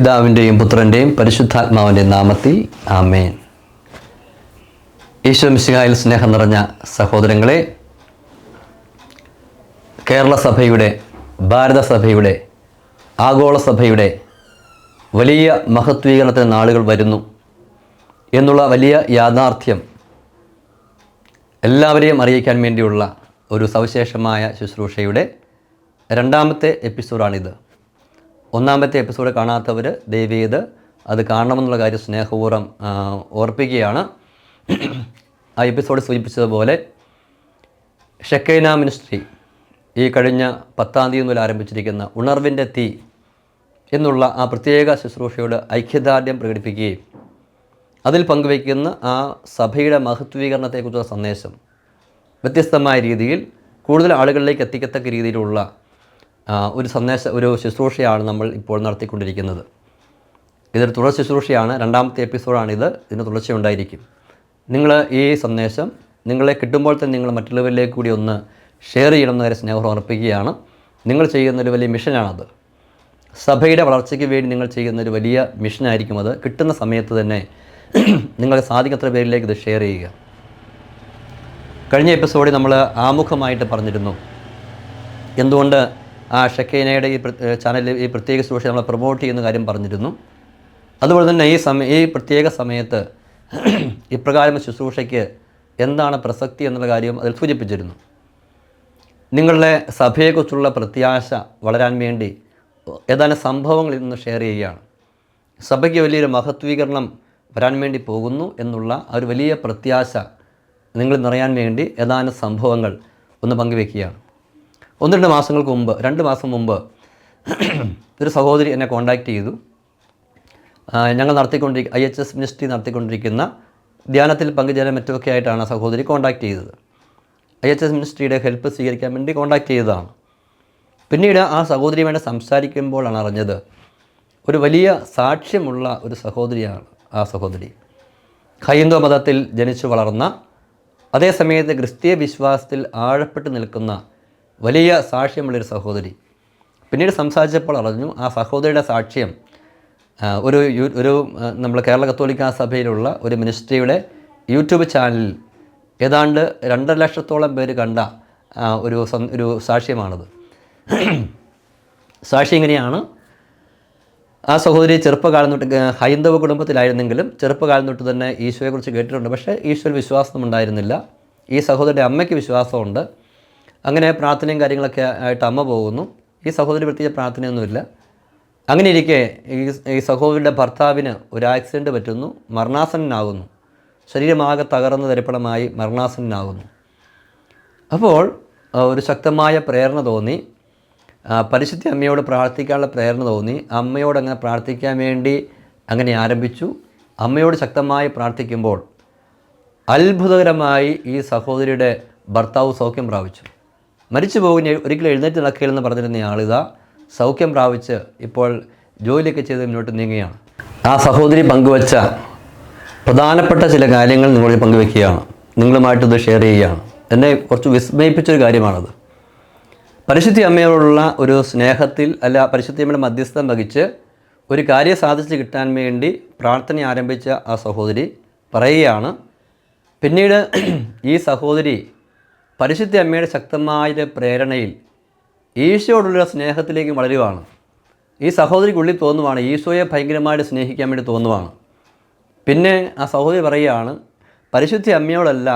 പിതാവിന്റെയും പുത്രന്റെയും പരിശുദ്ധാത്മാവിന്റെ നാമത്തിൽ ആമേൻ. ഈശോ മിശിഹായിൽ സ്നേഹം നിറഞ്ഞ സഹോദരങ്ങളെ കേരള സഭയുടെ ഭാരതസഭയുടെ ആഗോള സഭയുടെ വലിയ മഹത്വീകരണത്തിന് നാളുകൾ വരുന്നു എന്നുള്ള വലിയ യാഥാർത്ഥ്യം എല്ലാവരെയും അറിയിക്കാൻ വേണ്ടിയുള്ള ഒരു സവിശേഷമായ ശുശ്രൂഷയുടെ രണ്ടാമത്തെ എപ്പിസോഡാണിത്. ഒന്നാമത്തെ എപ്പിസോഡ് കാണാത്തവർ ദയവേത് അത് കാണണമെന്നുള്ള കാര്യം സ്നേഹപൂർവം ഓർപ്പിക്കുകയാണ്. ആ എപ്പിസോഡ് സൂചിപ്പിച്ചതുപോലെ ഷെക്കൈന മിനിസ്ട്രി ഈ കഴിഞ്ഞ പത്താം തീയതി മുതൽ ആരംഭിച്ചിരിക്കുന്ന ഉണർവിന്റെ തീ എന്നുള്ള ആ പ്രത്യേക ശുശ്രൂഷയോട് ഐക്യദാർഢ്യം പ്രകടിപ്പിക്കുകയും അതിൽ പങ്കുവയ്ക്കുന്ന ആ സഭയുടെ മഹത്വീകരണത്തെക്കുറിച്ചുള്ള സന്ദേശം വ്യത്യസ്തമായ രീതിയിൽ കൂടുതൽ ആളുകളിലേക്ക് എത്തിക്കത്തക്ക രീതിയിലുള്ള ഒരു സന്ദേശ ഒരു ശുശ്രൂഷയാണ് നമ്മൾ ഇപ്പോൾ നടത്തിക്കൊണ്ടിരിക്കുന്നത്. ഇതൊരു തുടർ ശുശ്രൂഷയാണ്. രണ്ടാമത്തെ എപ്പിസോഡാണിത് ഇതിന് തുടർച്ചയുണ്ടായിരിക്കും നിങ്ങൾ ഈ സന്ദേശം നിങ്ങളെ കിട്ടുമ്പോൾ തന്നെ നിങ്ങൾ മറ്റുള്ളവരിലേക്ക് കൂടി ഒന്ന് ഷെയർ ചെയ്യണം എന്നൊരു സ്നേഹം ഉറപ്പിക്കുകയാണ് നിങ്ങൾ ചെയ്യുന്നൊരു വലിയ മിഷനാണത്. സഭയുടെ വളർച്ചയ്ക്ക് വേണ്ടി നിങ്ങൾ ചെയ്യുന്നൊരു വലിയ മിഷനായിരിക്കും അത്. കിട്ടുന്ന സമയത്ത് തന്നെ നിങ്ങൾക്ക് സാധിക്കത്ര പേരിലേക്ക് ഇത് ഷെയർ ചെയ്യുക. കഴിഞ്ഞ എപ്പിസോഡിൽ നമ്മൾ ആമുഖമായിട്ട് പറഞ്ഞിരുന്നു. എന്തുകൊണ്ട് ആ ഷക്കീനയുടെ ഈ ചാനലിൽ ഈ പ്രത്യേക സുരക്ഷ നമ്മളെ പ്രൊമോട്ട് ചെയ്യുന്ന കാര്യം പറഞ്ഞിരുന്നു. അതുപോലെ തന്നെ ഈ സമയ ഈ പ്രത്യേക സമയത്ത് ഇപ്രകാരം ശുശ്രൂഷയ്ക്ക് എന്താണ് പ്രസക്തി എന്നുള്ള കാര്യം അതിൽ സൂചിപ്പിച്ചിരുന്നു. നിങ്ങളുടെ സഭയെക്കുറിച്ചുള്ള പ്രത്യാശ വളരാൻ വേണ്ടി ഏതാനും സംഭവങ്ങൾ ഇന്ന് ഷെയർ ചെയ്യുകയാണ്. സഭയ്ക്ക് വലിയൊരു മഹത്വീകരണം വരാൻ വേണ്ടി പോകുന്നു എന്നുള്ള ഒരു വലിയ പ്രത്യാശ നിങ്ങൾ നിറയാൻ വേണ്ടി ഏതാനും സംഭവങ്ങൾ ഒന്ന് പങ്കുവെക്കുകയാണ്. ഒന്ന് രണ്ട് മാസങ്ങൾക്ക് മുമ്പ് രണ്ട് മാസം മുമ്പ് ഒരു സഹോദരി എന്നെ കോൺടാക്റ്റ് ചെയ്തു. ഞങ്ങൾ നടത്തിക്കൊണ്ടിരിക്കുന്ന ഐ എച്ച് എസ് മിനിസ്ട്രി നടത്തിക്കൊണ്ടിരിക്കുന്ന ധ്യാനത്തിൽ പങ്കുചേരാൻ മറ്റുമൊക്കെ ആയിട്ടാണ് സഹോദരി കോൺടാക്റ്റ് ചെയ്തത്. ഐ എച്ച് എസ് മിനിസ്ട്രിയുടെ ഹെൽപ്പ് സ്വീകരിക്കാൻ വേണ്ടി കോൺടാക്റ്റ് ചെയ്തതാണ്. പിന്നീട് ആ സഹോദരിയുമായിട്ട് സംസാരിക്കുമ്പോഴാണ് അറിഞ്ഞത് ഒരു വലിയ സാക്ഷ്യമുള്ള ഒരു സഹോദരിയാണ് ആ സഹോദരി. ഹൈന്ദവ മതത്തിൽ ജനിച്ചു വളർന്ന അതേസമയത്ത് ക്രിസ്തീയ വിശ്വാസത്തിൽ ആഴപ്പെട്ട് നിൽക്കുന്ന വലിയ സാക്ഷ്യമുള്ളൊരു സഹോദരി. പിന്നീട് സംസാരിച്ചപ്പോൾ അറിഞ്ഞു ആ സഹോദരിയുടെ സാക്ഷ്യം ഒരു ഒരു നമ്മൾ കേരള കത്തോലിക്ക സഭയിലുള്ള ഒരു മിനിസ്ട്രിയുടെ യൂട്യൂബ് ചാനലിൽ ഏതാണ്ട് രണ്ടര ലക്ഷത്തോളം പേര് കണ്ട ഒരു ഒരു സാക്ഷ്യമാണത്. സാക്ഷി ഇങ്ങനെയാണ് ആ സഹോദരി ചെറുപ്പകാലം തൊട്ട് ഹൈന്ദവ കുടുംബത്തിലായിരുന്നെങ്കിലും ചെറുപ്പകാലം തൊട്ട് തന്നെ ഈശോയെക്കുറിച്ച് കേട്ടിട്ടുണ്ട്. പക്ഷേ ഈശോയിൽ വിശ്വാസമുണ്ടായിരുന്നില്ല ഈ സഹോദരിയുടെ അമ്മയ്ക്ക് വിശ്വാസമുണ്ട്. അങ്ങനെ പ്രാർത്ഥനയും കാര്യങ്ങളൊക്കെ ആയിട്ട് അമ്മ പോകുന്നു. ഈ സഹോദരി പ്രത്യേകിച്ച് പ്രാർത്ഥനയൊന്നുമില്ല. അങ്ങനെ ഇരിക്കെ ഈ സഹോദരിയുടെ ഭർത്താവിന് ഒരു ആക്സിഡന്റ് പറ്റുന്നു. മരണാസനാകുന്നു ശരീരമാകെ തകർന്ന് തരിപ്പണമായി മരണാസനാകുന്നു അപ്പോൾ ഒരു ശക്തമായ പ്രേരണ തോന്നി. പരിശുദ്ധ അമ്മയോട് പ്രാർത്ഥിക്കാനുള്ള പ്രേരണ തോന്നി. അമ്മയോട് അങ്ങനെ പ്രാർത്ഥിക്കാൻ വേണ്ടി അങ്ങനെ ആരംഭിച്ചു. അമ്മയോട് ശക്തമായി പ്രാർത്ഥിക്കുമ്പോൾ അത്ഭുതകരമായി ഈ സഹോദരിയുടെ ഭർത്താവ് സൗഖ്യം പ്രാപിച്ചു. മരിച്ചു പോകുന്ന ഒരിക്കലും എഴുന്നേറ്റ് നടക്കില്ലെന്ന് പറഞ്ഞിരുന്ന ആളിതാ സൗഖ്യം പ്രാപിച്ച് ഇപ്പോൾ ജോലിയൊക്കെ ചെയ്ത് മുന്നോട്ട് നീങ്ങുകയാണ്. ആ സഹോദരി പങ്കുവച്ച പ്രധാനപ്പെട്ട ചില കാര്യങ്ങൾ നിങ്ങളിൽ പങ്കുവെക്കുകയാണ് നിങ്ങളുമായിട്ടത് ഷെയർ ചെയ്യുകയാണ്. എന്നെ കുറച്ച് വിസ്മയിപ്പിച്ചൊരു കാര്യമാണത്. പരിശുദ്ധി അമ്മയോടുള്ള ഒരു സ്നേഹത്തിൽ അല്ല പരിശുദ്ധി അമ്മയുടെ മധ്യസ്ഥം വഹിച്ച് ഒരു കാര്യം സാധിച്ചു കിട്ടാൻ വേണ്ടി പ്രാർത്ഥന ആരംഭിച്ച ആ സഹോദരി പറയുകയാണ് പിന്നീട് ഈ സഹോദരി പരിശുദ്ധ അമ്മയുടെ ശക്തമായ പ്രേരണയിൽ ഈശോയോടുള്ള സ്നേഹത്തിലേക്ക് വളരുവാണ്. ഈ സഹോദരിക്കുള്ളിൽ തോന്നുവാണ് ഈശോയെ ഭയങ്കരമായിട്ട് സ്നേഹിക്കാൻ വേണ്ടി തോന്നുവാണ്. പിന്നെ ആ സഹോദരി പറയുകയാണ് പരിശുദ്ധ അമ്മയോടല്ല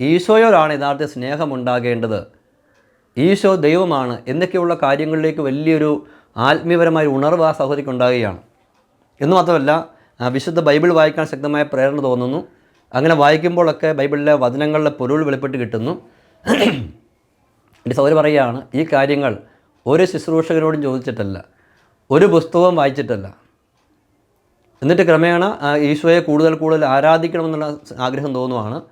ഈശോയോടാണ് യഥാർത്ഥ സ്നേഹമുണ്ടാകേണ്ടത്. ഈശോ ദൈവമാണ്. എന്നൊക്കെയുള്ള കാര്യങ്ങളിലേക്ക് വലിയൊരു ആത്മീയപരമായ ഉണർവ് ആ സഹോദരിക്ക് ഉണ്ടാകുകയാണ്. എന്ന് മാത്രമല്ല വിശുദ്ധ ബൈബിൾ വായിക്കാൻ ശക്തമായ പ്രേരണ തോന്നുന്നു. അങ്ങനെ വായിക്കുമ്പോഴൊക്കെ ബൈബിളിലെ വചനങ്ങളുടെ പൊരുൾ വെളിപ്പെട്ട് കിട്ടുന്നു. എന്റെ സൗകര്യം പറയുകയാണ് ഈ കാര്യങ്ങൾ ഒരു ശുശ്രൂഷകരോടും ചോദിച്ചിട്ടല്ല ഒരു പുസ്തകവും വായിച്ചിട്ടല്ല. എന്നിട്ട് ക്രമേണ ഈശോയെ കൂടുതൽ കൂടുതൽ ആരാധിക്കണമെന്നുള്ള ആഗ്രഹം തോന്നുവാണ്.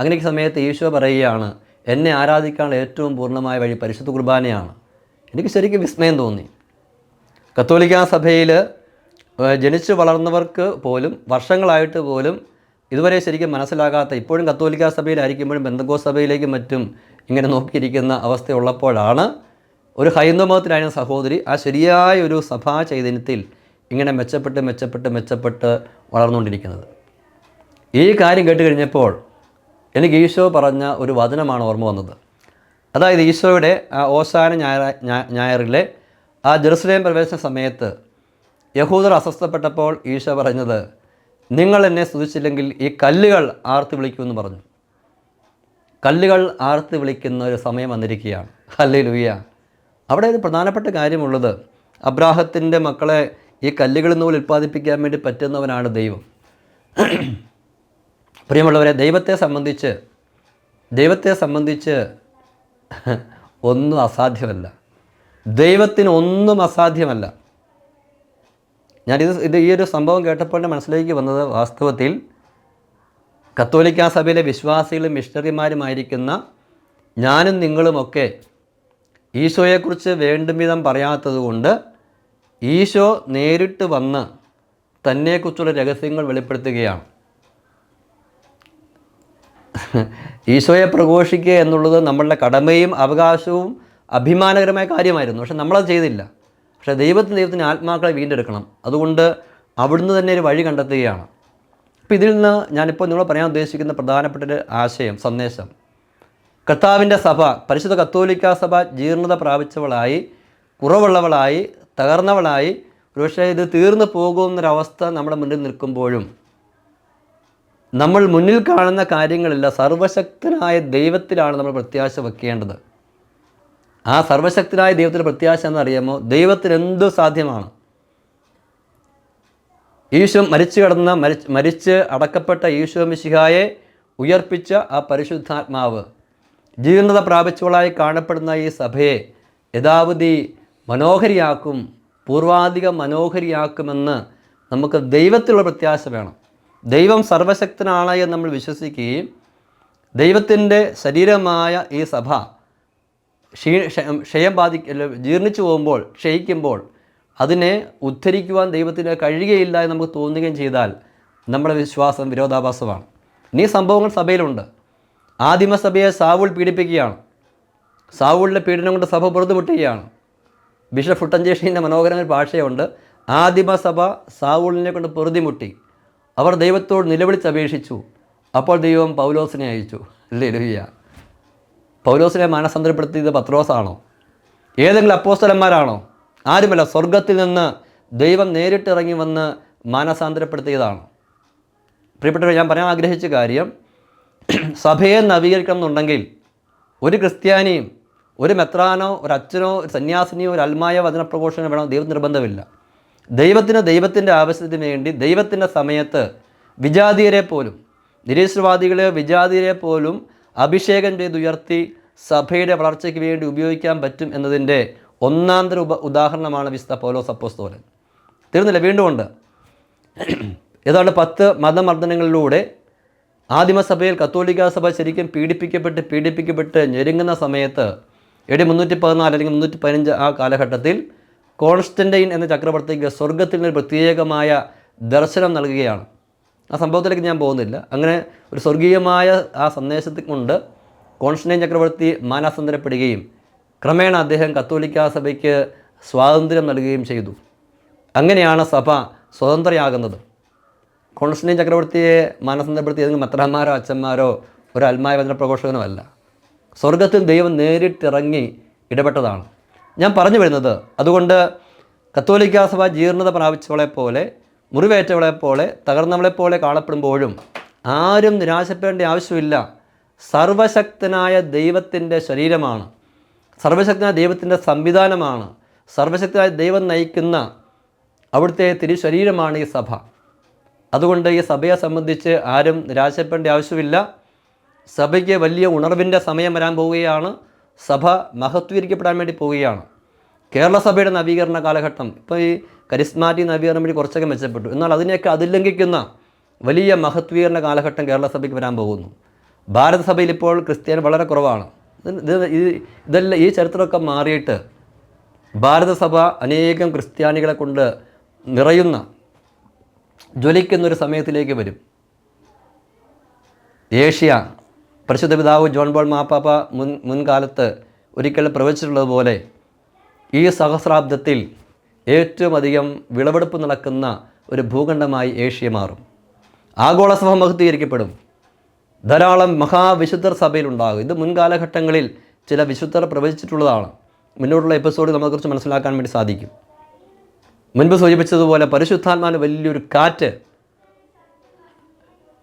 അങ്ങനെയൊക്കെ സമയത്ത് ഈശോ പറയുകയാണ് എന്നെ ആരാധിക്കാനുള്ള ഏറ്റവും പൂർണമായ വഴി പരിശുദ്ധ കുർബാനയാണ്. എനിക്ക് ശരിക്കും വിസ്മയം തോന്നി. കത്തോലിക്ക സഭയിൽ ജനിച്ചു വളർന്നവർക്ക് പോലും വർഷങ്ങളായിട്ട് പോലും ഇതുവരെ ശരിക്കും മനസ്സിലാകാത്ത ഇപ്പോഴും കത്തോലിക്ക സഭയിലായിരിക്കുമ്പോഴും ബന്ധകോ സഭയിലേക്കും മറ്റും ഇങ്ങനെ നോക്കിയിരിക്കുന്ന അവസ്ഥയുള്ളപ്പോഴാണ് ഒരു ഹൈന്ദവ മതത്തിലായിരുന്ന സഹോദരി ആ ശരിയായ ഒരു സഭാ ചൈതന്യത്തിൽ ഇങ്ങനെ മെച്ചപ്പെട്ട് മെച്ചപ്പെട്ട് മെച്ചപ്പെട്ട് വളർന്നുകൊണ്ടിരിക്കുന്നത്. ഈ കാര്യം കേട്ട് കഴിഞ്ഞപ്പോൾ എനിക്ക് ഈശോ പറഞ്ഞ ഒരു വചനമാണ് ഓർമ്മ വന്നത്. അതായത് ഈശോയുടെ ആ ഓശാന ഞായറ ഞായറിലെ ആ ജെറുസലേം പ്രവേശന സമയത്ത് യഹൂദർ അസ്വസ്ഥപ്പെട്ടപ്പോൾ ഈശോ പറഞ്ഞത് നിങ്ങൾ എന്നെ സ്തുതിച്ചില്ലെങ്കിൽ ഈ കല്ലുകൾ ആർത്ത് വിളിക്കുമെന്ന് പറഞ്ഞു. കല്ലുകൾ ആർത്ത് വിളിക്കുന്ന ഒരു സമയം വന്നിരിക്കുകയാണ്. ഹല്ലേ ലൂയ അവിടെ ഒരു പ്രധാനപ്പെട്ട കാര്യമുള്ളത് അബ്രാഹത്തിന്റെ മക്കളെ ഈ കല്ലുകളിൽ നിന്ന് ഉൽപ്പാദിപ്പിക്കാൻ വേണ്ടി പറ്റുന്നവനാണ് ദൈവം. പ്രിയമുള്ളവരെ ദൈവത്തെ സംബന്ധിച്ച് ദൈവത്തെ സംബന്ധിച്ച് ഒന്നും അസാധ്യമല്ല. ദൈവത്തിന് ഒന്നും അസാധ്യമല്ല. ഞാനിത് ഇത് ഈ ഒരു സംഭവം കേട്ടപ്പോൾ മനസ്സിലേക്ക് വന്നത് വാസ്തവത്തിൽ കത്തോലിക്കാ സഭയിലെ വിശ്വാസികളും മിഷണറിമാരുമായിരിക്കുന്ന ഞാനും നിങ്ങളുമൊക്കെ ഈശോയെക്കുറിച്ച് വേണ്ടും വിധം പറയാത്തത് കൊണ്ട് ഈശോ നേരിട്ട് വന്ന് തന്നെക്കുറിച്ചുള്ള രഹസ്യങ്ങൾ വെളിപ്പെടുത്തുകയാണ്. ഈശോയെ പ്രഘോഷിക്കുക എന്നുള്ളത് നമ്മളുടെ കടമയും അവകാശവും അഭിമാനകരമായ കാര്യമായിരുന്നു. പക്ഷെ നമ്മളത് ചെയ്തില്ല. പക്ഷേ ദൈവത്തിന് ദൈവത്തിന് ആത്മാക്കളെ വീണ്ടെടുക്കണം. അതുകൊണ്ട് അവിടുന്ന് തന്നെ ഒരു വഴി കണ്ടെത്തുകയാണ്. അപ്പോൾ ഇതിൽ നിന്ന് ഞാനിപ്പോൾ നിങ്ങൾ പറയാൻ ഉദ്ദേശിക്കുന്ന പ്രധാനപ്പെട്ട ഒരു ആശയം സന്ദേശം. കർത്താവിന്റെ സഭ പരിശുദ്ധ കത്തോലിക്ക സഭ ജീർണത പ്രാപിച്ചവളായി കുറവുള്ളവളായി തകർന്നവളായി ഒരുപക്ഷെ ഇത് തീർന്നു പോകുമെന്നൊരവസ്ഥ നമ്മുടെ മുന്നിൽ നിൽക്കുമ്പോഴും നമ്മൾ മുന്നിൽ കാണുന്ന കാര്യങ്ങളില്ല. സർവശക്തനായ ദൈവത്തിലാണ് നമ്മൾ പ്രത്യാശ വെക്കേണ്ടത്. ആ സർവശക്തനായ ദൈവത്തിന്റെ പ്രത്യാശ എന്നറിയാമോ ദൈവത്തിന് എന്തു സാധ്യമാണ്? ഈശോ മരിച്ചു കിടന്ന മരിച്ച് അടക്കപ്പെട്ട ഈശോ മിശിഹായെ ഉയർപ്പിച്ച ആ പരിശുദ്ധാത്മാവ് ജീർണത പ്രാപിച്ചവളായി കാണപ്പെടുന്ന ഈ സഭയെ യഥാവധി മനോഹരിയാക്കും പൂർവാധികം മനോഹരിയാക്കുമെന്ന് നമുക്ക് ദൈവത്തിലുള്ള പ്രത്യാശ വേണം. ദൈവം സർവശക്തനാണ് എന്ന് നമ്മൾ വിശ്വസിക്കുകയും ദൈവത്തിന്റെ ശരീരമായ ഈ സഭ ക്ഷീ ക്ഷയം ബാധിക്ക ബാധി ജീർണിച്ചു പോകുമ്പോൾ ക്ഷയിക്കുമ്പോൾ അതിനെ ഉദ്ധരിക്കുവാൻ ദൈവത്തിന് കഴിയുകയില്ല എന്ന് നമുക്ക് തോന്നുകയും ചെയ്താൽ നമ്മുടെ വിശ്വാസം വിരോധാഭാസമാണ്. ഇനി സംഭവങ്ങൾ സഭയിലുണ്ട്. ആദിമസഭയെ സാവുൾ പീഡിപ്പിക്കുകയാണ്. സാവുളിന്റെ പീഡനം കൊണ്ട് സഭ പുറത്തുമുട്ടുകയാണ് ബിഷപ്പ് ഫുട്ടഞ്ചേഷിന്റെ മനോഹരമായ ഭാഷയുണ്ട്. ആദിമസഭ സാവൂളിനെ കൊണ്ട് പൊറുതിമുട്ടി. അവർ ദൈവത്തോട് നിലവിളിച്ചപേക്ഷിച്ചു. അപ്പോൾ ദൈവം പൗലോസിനെ അയച്ചു. അല്ലേ ലുയ്യ പൗലോസിനെ മാനസാന്തരപ്പെടുത്തിയത് പത്രോസാണോ? ഏതെങ്കിലും അപ്പോസ്തലന്മാരാണോ? ആരുമല്ല സ്വർഗത്തിൽ നിന്ന് ദൈവം നേരിട്ടിറങ്ങി വന്ന് മാനസാന്തരപ്പെടുത്തിയതാണ്? പ്രിയപ്പെട്ടവർ ഞാൻ പറയാൻ ആഗ്രഹിച്ച കാര്യം സഭയെ നവീകരിക്കണം എന്നുണ്ടെങ്കിൽ ഒരു ക്രിസ്ത്യാനിയും ഒരു മെത്രാനോ ഒരു അച്ഛനോ ഒരു സന്യാസിനിയോ ഒരു അൽമായ വചനപ്രഘോഷനോ വേണം. ദൈവം നിർബന്ധമില്ല. ദൈവത്തിന് ദൈവത്തിന്റെ ആവശ്യത്തിന് വേണ്ടി ദൈവത്തിന്റെ സമയത്ത് വിജാതീയരെ പോലും നിരീശ്വരവാദികളെ വിജാതീയരെ പോലും അഭിഷേകം ചെയ്ത് ഉയർത്തി സഭയുടെ വളർച്ചയ്ക്ക് വേണ്ടി ഉപയോഗിക്കാൻ പറ്റും എന്നതിന്റെ ഒന്നാന്തര ഉപ ഉദാഹരണമാണ് വിശുദ്ധ പൗലോസ് അപ്പോസ്തോലൻ. തീർന്നില്ല വീണ്ടും ഉണ്ട്. ഏതാണ്ട് പത്ത് മതമർദ്ദനങ്ങളിലൂടെ ആദിമസഭയിൽ കത്തോലിക്ക സഭ ശരിക്കും പീഡിപ്പിക്കപ്പെട്ട് പീഡിപ്പിക്കപ്പെട്ട് ഞെരുങ്ങുന്ന സമയത്ത് എടി മുന്നൂറ്റി പതിനാല് അല്ലെങ്കിൽ മുന്നൂറ്റി പതിനഞ്ച് ആ കാലഘട്ടത്തിൽ കോൺസ്റ്റന്റൈൻ എന്ന ചക്രവർത്തിക്ക് സ്വർഗത്തിൽ നിന്ന് പ്രത്യേകമായ ദർശനം നൽകുകയാണ്. ആ സംഭവത്തിലേക്ക് ഞാൻ പോകുന്നില്ല. അങ്ങനെ ഒരു സ്വർഗീയമായ ആ സന്ദേശത്തിൽ കൊണ്ട് കോൺസ്റ്റന്റൈൻ ചക്രവർത്തി മാനാസന്തരപ്പെടുകയും ക്രമേണ അദ്ദേഹം കത്തോലിക്കാ സഭയ്ക്ക് സ്വാതന്ത്ര്യം നൽകുകയും ചെയ്തു. അങ്ങനെയാണ് സഭ സ്വതന്ത്രയാകുന്നത്. കോൺസ്റ്റന്റൈൻ ചക്രവർത്തിയെ മാനസന്തരപ്പെടുത്തി ഏതെങ്കിലും മത്രന്മാരോ അച്ഛന്മാരോ ഒരു അൽമായ വചന പ്രഘോഷകനോ അല്ല. സ്വർഗത്തിൽ ദൈവം നേരിട്ടിറങ്ങി ഇടപെട്ടതാണ്. ഞാൻ പറഞ്ഞു വരുന്നത് അതുകൊണ്ട് കത്തോലിക്കാ സഭ ജീർണത പ്രാപിച്ചവളെ പോലെ മുറിവേറ്റവളെ പോലെ തകർന്നവളെ പോലെ കാണപ്പെടുമ്പോഴും ആരും നിരാശപ്പെടേണ്ട ആവശ്യമില്ല. സർവശക്തനായ ദൈവത്തിന്റെ ശരീരമാണ്. സർവശക്തനായ ദൈവത്തിന്റെ സംവിധാനമാണ്. സർവശക്തനായ ദൈവം നയിക്കുന്ന അവിടുത്തെ തിരുശരീരമാണ് ഈ സഭ. അതുകൊണ്ട് ഈ സഭയെ സംബന്ധിച്ച് ആരും നിരാശപ്പെടേണ്ട ആവശ്യമില്ല. സഭയ്ക്ക് വലിയ ഉണർവിന്റെ സമയം വരാൻ പോവുകയാണ്. സഭ മഹത്വീകരിക്കപ്പെടാൻ വേണ്ടി പോവുകയാണ്. കേരള സഭയുടെ നവീകരണ കാലഘട്ടം ഇപ്പോൾ ഈ കരിസ്മാറ്റി നവീകരണം വഴി കുറച്ചൊക്കെ മെച്ചപ്പെട്ടു. എന്നാൽ അതിനെയൊക്കെ അതിലംഘിക്കുന്ന വലിയ മഹത്വീകരണ കാലഘട്ടം കേരള സഭയ്ക്ക് വരാൻ പോകുന്നു. ഭാരതസഭയിൽ ഇപ്പോൾ ക്രിസ്ത്യാനി വളരെ കുറവാണ്. ഇത് ഇതെല്ലാം ഈ ചരിത്രമൊക്കെ മാറിയിട്ട് ഭാരതസഭ അനേകം ക്രിസ്ത്യാനികളെ കൊണ്ട് നിറയുന്ന ജ്വലിക്കുന്നൊരു സമയത്തിലേക്ക് വരും. ഏഷ്യ പരിശുദ്ധ പിതാവ് ജോൺ ബോൾ മാപ്പാപ്പ മുൻ മുൻകാലത്ത് ഒരിക്കൽ പ്രവചിച്ചിട്ടുള്ളതുപോലെ ഈ സഹസ്രാബ്ദത്തിൽ ഏറ്റവും അധികം വിളവെടുപ്പ് നടക്കുന്ന ഒരു ഭൂഖണ്ഡമായി ഏഷ്യ മാറും. ആഗോള സഭ മഹത്വീകരിക്കപ്പെടും. ധാരാളം മഹാവിശുദ്ധർ സഭയിൽ ഉണ്ടാകും ഇത് മുൻകാലഘട്ടങ്ങളിൽ ചില വിശുദ്ധർ പ്രവചിച്ചിട്ടുള്ളതാണ്. മുന്നോട്ടുള്ള എപ്പിസോഡ് നമ്മളെക്കുറിച്ച് മനസ്സിലാക്കാൻ വേണ്ടി സാധിക്കും. മുൻപ് സൂചിപ്പിച്ചതുപോലെ പരിശുദ്ധാത്മാവിന് വലിയൊരു കാറ്റ്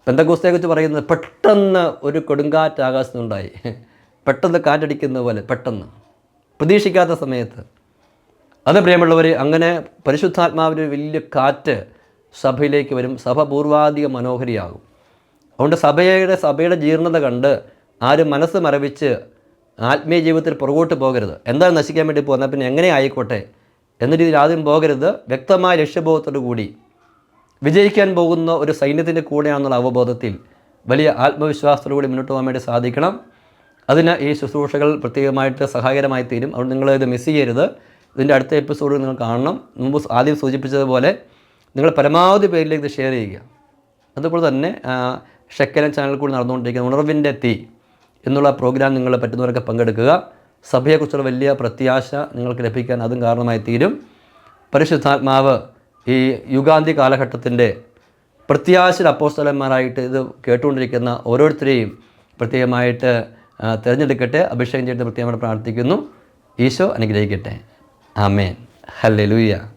പെന്തക്കോസ്തയെക്കുറിച്ച് പറയുന്നത് പെട്ടെന്ന് ഒരു കൊടുങ്കാറ്റ് ആകാശത്തുണ്ടായി പെട്ടെന്ന് കാറ്റടിക്കുന്ന പോലെ പെട്ടെന്ന്. പ്രതീക്ഷിക്കാത്ത സമയത്ത്. അത് പ്രിയമുള്ളവർ അങ്ങനെ പരിശുദ്ധാത്മാവിന്റെ വലിയ കാറ്റ് സഭയിലേക്ക് വരും. സഭ പൂർവാധിക മനോഹരിയാകും. അതുകൊണ്ട് സഭയുടെ സഭയുടെ ജീർണത കണ്ട് ആരും മനസ്സ് മരവിച്ച് ആത്മീയ ജീവിതത്തിൽ പുറകോട്ട് പോകരുത്. എന്താ നശിക്കാൻ വേണ്ടി പോകുന്നത്? പിന്നെ എങ്ങനെ ആയിക്കോട്ടെ എന്ന രീതിയിൽ ആദ്യം പോകരുത്. വ്യക്തമായ ലക്ഷ്യബോധത്തോടു കൂടി വിജയിക്കാൻ പോകുന്ന ഒരു സൈന്യത്തിന്റെ കൂടെയാണെന്നുള്ള അവബോധത്തിൽ വലിയ ആത്മവിശ്വാസത്തോടു കൂടി മുന്നോട്ട് പോകാൻ വേണ്ടി സാധിക്കണം. അതിന് ഈ ശുശ്രൂഷകൾ പ്രത്യേകമായിട്ട് സഹായകരമായി തീരും. അതുകൊണ്ട് നിങ്ങൾ ഇത് മിസ് ചെയ്യരുത്. ഇതിന്റെ അടുത്ത എപ്പിസോഡ് നിങ്ങൾ കാണണം. മുമ്പ് ആദ്യം സൂചിപ്പിച്ചതുപോലെ നിങ്ങൾ പരമാവധി പേരിലേക്ക് ഇത് ഷെയർ ചെയ്യുക. അതുപോലെ തന്നെ ഷെക്കലൻ ചാനൽ കൂടി നടന്നുകൊണ്ടിരിക്കുന്ന ഉണർവിന്റെ തീ എന്നുള്ള പ്രോഗ്രാം നിങ്ങൾ പറ്റുന്നവരൊക്കെ പങ്കെടുക്കുക. സഭയെക്കുറിച്ചുള്ള വലിയ പ്രത്യാശ നിങ്ങൾക്ക് ലഭിക്കാൻ അതും കാരണമായി തീരും. പരിശുദ്ധാത്മാവ് ഈ യുഗാന്തി കാലഘട്ടത്തിന്റെ പ്രത്യാശ അപ്പോസ്തലന്മാരായിട്ട് ഇത് കേട്ടുകൊണ്ടിരിക്കുന്ന ഓരോരുത്തരെയും പ്രത്യേകമായിട്ട് തിരഞ്ഞെടുക്കട്ടെ അഭിഷേകം ചെയ്ത് പ്രത്യേകമായിട്ട് പ്രാർത്ഥിക്കുന്നു. ഈശോ അനുഗ്രഹിക്കട്ടെ. ആമേൻ. ഹല്ലെ